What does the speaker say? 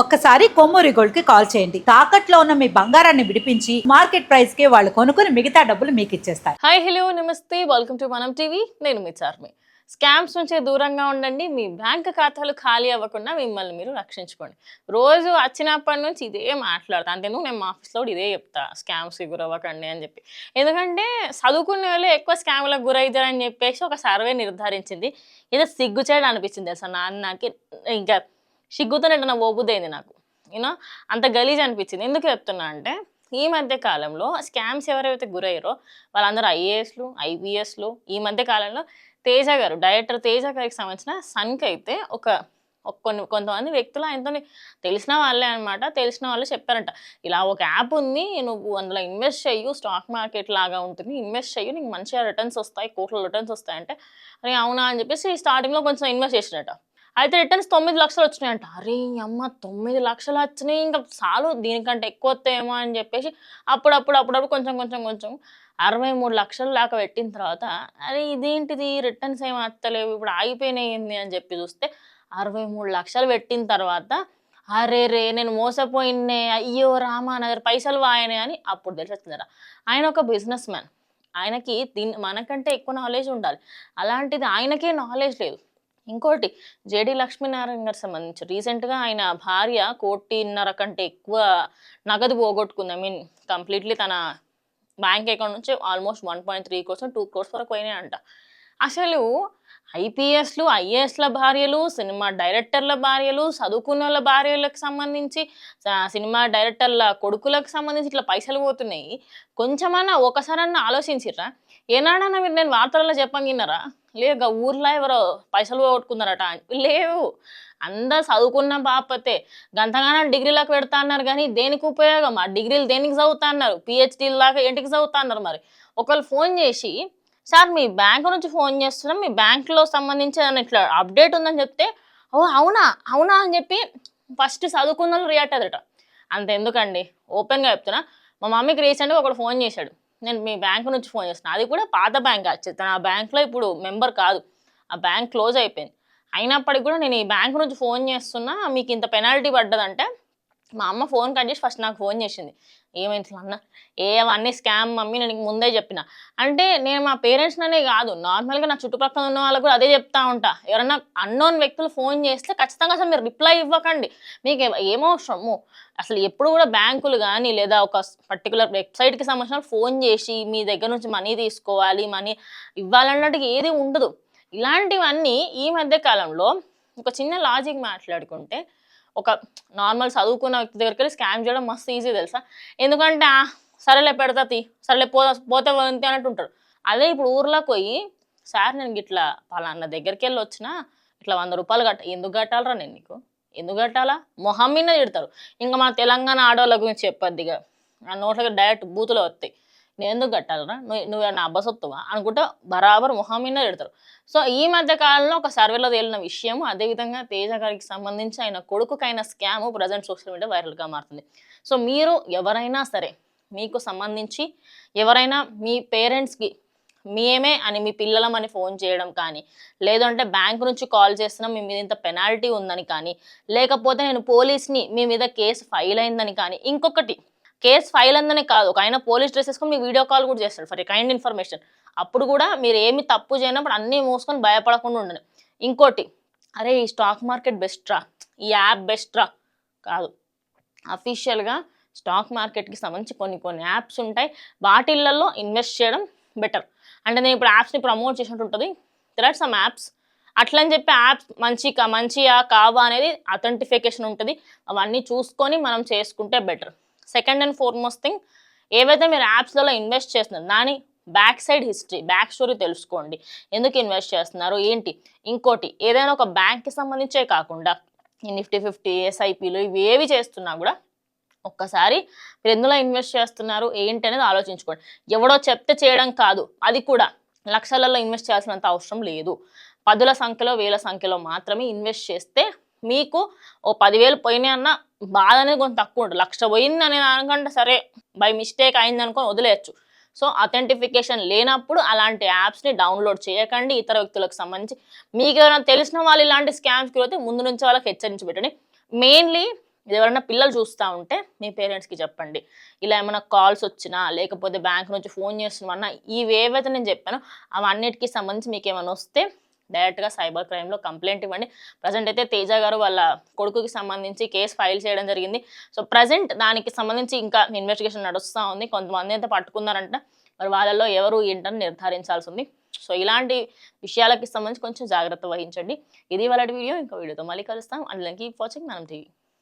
ఒక్కసారి కొమ్మూరి గోల్డ్కి కాల్ చేయండి. తాకట్లో ఉన్న మీ బంగారాన్ని విడిపించి మార్కెట్ ప్రైస్కి వాళ్ళు కొనుక్కుని మిగతా డబ్బులు మీకు ఇచ్చేస్తారు. హాయ్ హలో నమస్తే. Welcome to Manam TV. నేను మీ చార్మి. స్కామ్స్ నుంచి దూరంగా ఉండండి. మీ బ్యాంక్ ఖాతాలు ఖాళీ అవ్వకుండా మిమ్మల్ని మీరు రక్షించుకోండి. రోజు వచ్చినప్పటి నుంచి ఇదే మాట్లాడతా. అంతేందుకు నేను మా ఆఫీస్లో కూడా ఇదే చెప్తా. స్కామ్స్కి గురవ్వకండి అని చెప్పి. ఎందుకంటే చదువుకునే వాళ్ళు ఎక్కువ స్కామ్లకు గురవుతారని చెప్పేసి ఒక సర్వే నిర్ధారించింది. ఏదో సిగ్గుచేయడం అనిపించింది అసలు నాన్నకి. నాకు ఇంకా సిగ్గుతోనే నా ఓబుదైంది నాకు. యూనో అంత గలీజ్ అనిపించింది. ఎందుకు చెప్తున్నా అంటే ఈ మధ్య కాలంలో స్కామ్స్ ఎవరైతే గురయ్యారో వాళ్ళందరూ ఐఏఎస్లు ఐపీఎస్లు ఈ మధ్య కాలంలో తేజ గారు డైరెక్టర్ తేజ గారికి సంబంధించిన సన్కి అయితే ఒక కొన్ని కొంతమంది వ్యక్తులు ఆయనతో తెలిసిన వాళ్ళే అనమాట తెలిసిన వాళ్ళు చెప్పారంట ఇలా ఒక యాప్ ఉంది నువ్వు అందులో ఇన్వెస్ట్ చెయ్యు స్టాక్ మార్కెట్ లాగా ఉంటుంది ఇన్వెస్ట్ చెయ్యు నీకు మంచిగా రిటర్న్స్ వస్తాయి కోట్ల రిటర్న్స్ వస్తాయంటే. అని అవునా? అని చెప్పేసి స్టార్టింగ్లో కొంచెం ఇన్వెస్ట్ చేసినట్ట అయితే రిటర్న్స్ తొమ్మిది లక్షలు వచ్చినాయంట. అరే అమ్మ తొమ్మిది లక్షలు వచ్చినాయి. ఇంకా చాలు దీనికంటే ఎక్కువ వస్తాయేమో అని చెప్పేసి అప్పుడప్పుడు అప్పుడప్పుడు కొంచెం కొంచెం కొంచెం అరవై మూడు లక్షలు దాకా పెట్టిన తర్వాత అరే ఇదేంటిది? రిటర్న్స్ ఏమి వస్తలేవు ఇప్పుడు ఆగిపోయినాయి ఏంది అని చెప్పి చూస్తే అరవై మూడు లక్షలు పెట్టిన తర్వాత అరే రే నేను మోసపోయినే అయ్యో రామా నా దగ్గర పైసలు వాయనే అని అప్పుడు తెలిసి వచ్చిందరా ఆయన ఒక బిజినెస్ మ్యాన్. ఆయనకి దీని మనకంటే ఎక్కువ నాలెడ్జ్ ఉండాలి. అలాంటిది ఆయనకే నాలెడ్జ్ లేదు. ఇంకోటి జేడి లక్ష్మీనారాయణ గారికి సంబంధించి. రీసెంట్గా ఆయన భార్య కోటిన్నర కంటే ఎక్కువ నగదు పోగొట్టుకుంది. ఐ మీన్ కంప్లీట్లీ తన బ్యాంక్ అకౌంట్ నుంచి almost one point three crores two crores వరకు పోయినాయంట. అసలు ఐపీఎస్లు ఐఏఎస్ల భార్యలు సినిమా డైరెక్టర్ల భార్యలు చదువుకున్న వాళ్ళ భార్యలకు సంబంధించి సినిమా డైరెక్టర్ల కొడుకులకు సంబంధించి ఇట్లా పైసలు పోతున్నాయి. కొంచెమన్నా ఒకసారన్నా ఆలోచించిర్రా? ఏనాడన్నా మీరు నేను వార్తలలో చెప్పంగిన్నారా లేక ఊర్లో ఎవరో పైసలు పోగొట్టుకున్నారట? లేవు. అందరు చదువుకున్న బాపతే గంతగానం డిగ్రీలకు పెడతా అన్నారు కానీ దేనికి ఉపయోగం? ఆ డిగ్రీలు దేనికి చదువుతా అన్నారు? పిహెచ్డీల దాకా ఏంటికి చదువుతా అన్నారు మరి? ఒకళ్ళు ఫోన్ చేసి సార్ మీ బ్యాంక్ నుంచి ఫోన్ చేస్తున్నాం మీ బ్యాంక్లో సంబంధించి ఏదైనా ఇట్లా అప్డేట్ ఉందని చెప్తే ఓ అవునా అవునా అని చెప్పి ఫస్ట్ చదువుకున్న వాళ్ళు రియాక్ట్ అదట అంత ఎందుకండి? ఓపెన్గా చెప్తున్నా. మా మమ్మీకి రీసెంట్గా ఒకడు ఫోన్ చేశాడు. నేను మీ బ్యాంక్ నుంచి ఫోన్ చేస్తున్నాను అది కూడా పాత బ్యాంక్ వచ్చి తను ఆ బ్యాంక్లో ఇప్పుడు మెంబర్ కాదు. ఆ బ్యాంక్ క్లోజ్ అయిపోయింది. అయినప్పటికీ కూడా నేను ఈ బ్యాంక్ నుంచి ఫోన్ చేస్తున్నా మీకు ఇంత పెనాల్టీ పడ్డదంటే మా అమ్మ ఫోన్ కట్ చేసి ఫస్ట్ నాకు ఫోన్ చేసింది. ఏమైంది అన్న ఏ అవన్నీ స్కామ్ మమ్మీ నేను ముందే చెప్పిన. అంటే నేను మా పేరెంట్స్ అనే కాదు. నార్మల్గా నా చుట్టుపక్కల ఉన్న వాళ్ళకు కూడా అదే చెప్తా ఉంటా. ఎవరన్నా అన్నోన్ వ్యక్తులు ఫోన్ చేస్తే ఖచ్చితంగా అసలు మీరు రిప్లై ఇవ్వకండి. మీకు ఏమో శ్రమ అసలు ఎప్పుడు కూడా బ్యాంకులు కానీ లేదా ఒక పర్టికులర్ వెబ్సైట్కి సంబంధించిన ఫోన్ చేసి మీ దగ్గర నుంచి మనీ తీసుకోవాలి మనీ ఇవ్వాలన్నట్టు ఏది ఉండదు. ఇలాంటివన్నీ ఈ మధ్య కాలంలో ఒక చిన్న లాజిక్ మాట్లాడుకుంటే ఒక నార్మల్ చదువుకున్న వ్యక్తి దగ్గరికి వెళ్ళి స్కామ్ చేయడం మస్తు ఈజీ తెలుసా? ఎందుకంటే సరేలే పెడతా తీ సరేలే పో పోతే పోతే అన్నట్టు ఉంటారు. అదే ఇప్పుడు ఊర్లోకి పోయి సార్ నేను ఇట్లా పలానా దగ్గరికి వెళ్ళి వచ్చినా ఇట్లా వంద రూపాయలు కట్ట ఎందుకు కట్టాలరా నేను నీకు? ఎందుకు కట్టాలా? మొహం మీద తిడతారు. ఇంకా మా తెలంగాణ ఆడవాళ్ళ గురించి చెప్పద్దిగా. ఆ నోట్లకి డైరెక్ట్ బూతులు వస్తాయి నేను ఎందుకు కట్టాలరా? నువ్వు నువ్వు నా అబ్బసొత్తువా? అనుకుంటా బరాబర్ మొహం మీద పెడతారు సో ఈ మధ్య కాలంలో ఒక సర్వేలో తేలిన విషయం అదేవిధంగా తేజ గారికి సంబంధించి ఆయన కొడుకుకైన స్కామ్ ప్రజెంట్ సోషల్ మీడియా వైరల్గా మారుతుంది. సో మీరు ఎవరైనా సరే మీకు సంబంధించి ఎవరైనా మీ పేరెంట్స్కి మేమే అని మీ పిల్లలమని ఫోన్ చేయడం కానీ లేదంటే బ్యాంక్ నుంచి కాల్ చేస్తున్నా మీ మీద ఇంత పెనాల్టీ ఉందని కానీ లేకపోతే నేను పోలీస్ని మీ మీద కేసు ఫైల్ అయిందని కానీ ఇంకొకటి కేసు ఫైల్ అందనే కాదు. ఒక ఆయన పోలీస్ డ్రెస్ వేసుకొని మీకు వీడియో కాల్ కూడా చేస్తాడు ఫర్ కైండ్ ఇన్ఫర్మేషన్. అప్పుడు కూడా మీరు ఏమి తప్పు చేయనప్పుడు అన్నీ మూసుకొని భయపడకుండా ఉండండి. ఇంకోటి అరే ఈ స్టాక్ మార్కెట్ బెస్ట్రా ఈ యాప్ బెస్ట్రా కాదు. అఫీషియల్గా స్టాక్ మార్కెట్కి సంబంధించి కొన్ని కొన్ని యాప్స్ ఉంటాయి. వాటిళ్ళల్లో ఇన్వెస్ట్ చేయడం బెటర్. అంటే నేను ఇప్పుడు యాప్స్ని ప్రమోట్ చేసినట్టు ఉంటుంది. దెర్ ఆర్ సమ్ యాప్స్ అట్లని చెప్పి యాప్స్ మంచి మంచియా కావా అనేది అథెంటిఫికేషన్ ఉంటుంది. అవన్నీ చూసుకొని మనం చేసుకుంటే better. Second and foremost thing ఏవైతే మీరు యాప్స్లలో ఇన్వెస్ట్ చేస్తున్నారు దాని back side history back story తెలుసుకోండి. ఎందుకు ఇన్వెస్ట్ చేస్తున్నారు? ఏంటి? ఇంకోటి ఏదైనా ఒక బ్యాంక్కి సంబంధించే కాకుండా నిఫ్టీ ఫిఫ్టీ ఎస్ఐపిలు ఇవి ఏవి చేస్తున్నా కూడా ఒక్కసారి మీరు ఎందులో ఇన్వెస్ట్ చేస్తున్నారు ఏంటి అనేది ఆలోచించుకోండి. ఎవడో చెప్తే చేయడం కాదు అది కూడా లక్షలలో ఇన్వెస్ట్ చేయాల్సినంత అవసరం లేదు. పదుల సంఖ్యలో వేల సంఖ్యలో మాత్రమే ఇన్వెస్ట్ చేస్తే మీకు ఓ పదివేలు పోయినాయి అన్న బాధ అనేది కొంచెం తక్కువ ఉంటుంది. లక్ష పోయింది అని అనుకుంటే సరే బై మిస్టేక్ అయింది వదిలేయచ్చు. సో అథెంటిఫికేషన్ లేనప్పుడు అలాంటి యాప్స్ని డౌన్లోడ్ చేయకండి. ఇతర వ్యక్తులకు సంబంధించి మీకు ఎవరైనా తెలిసిన వాళ్ళు ఇలాంటి స్కామ్స్కి వెళ్తే ముందు నుంచి వాళ్ళకి హెచ్చరించి పెట్టండి. మెయిన్లీ ఇది ఎవరైనా పిల్లలు చూస్తూ ఉంటే మీ పేరెంట్స్కి చెప్పండి. ఇలా ఏమైనా కాల్స్ వచ్చినా లేకపోతే బ్యాంక్ నుంచి ఫోన్ చేస్తున్నా ఇవి ఏవైతే నేను చెప్పానో. అవన్నిటికీ సంబంధించి మీకు ఏమైనా వస్తే డైరెక్ట్గా సైబర్ క్రైమ్లో కంప్లైంట్ ఇవ్వండి. ప్రజెంట్ అయితే తేజ గారు వాళ్ళ కొడుకుకి సంబంధించి కేసు ఫైల్ చేయడం జరిగింది. సో ప్రజెంట్ దానికి సంబంధించి ఇంకా ఇన్వెస్టిగేషన్ నడుస్తూ ఉంది. కొంతమంది అయితే పట్టుకున్నారంట. మరి వాళ్ళలో ఎవరు ఏంటని నిర్ధారించాల్సి ఉంది. సో ఇలాంటి విషయాలకి సంబంధించి కొంచెం జాగ్రత్త వహించండి. ఇది వాళ్ళ వీడియో. ఇంకో వీడియోతో మళ్ళీ కలుస్తాం. అందులో కీప్ వాచింగ్. మనం టీవీ.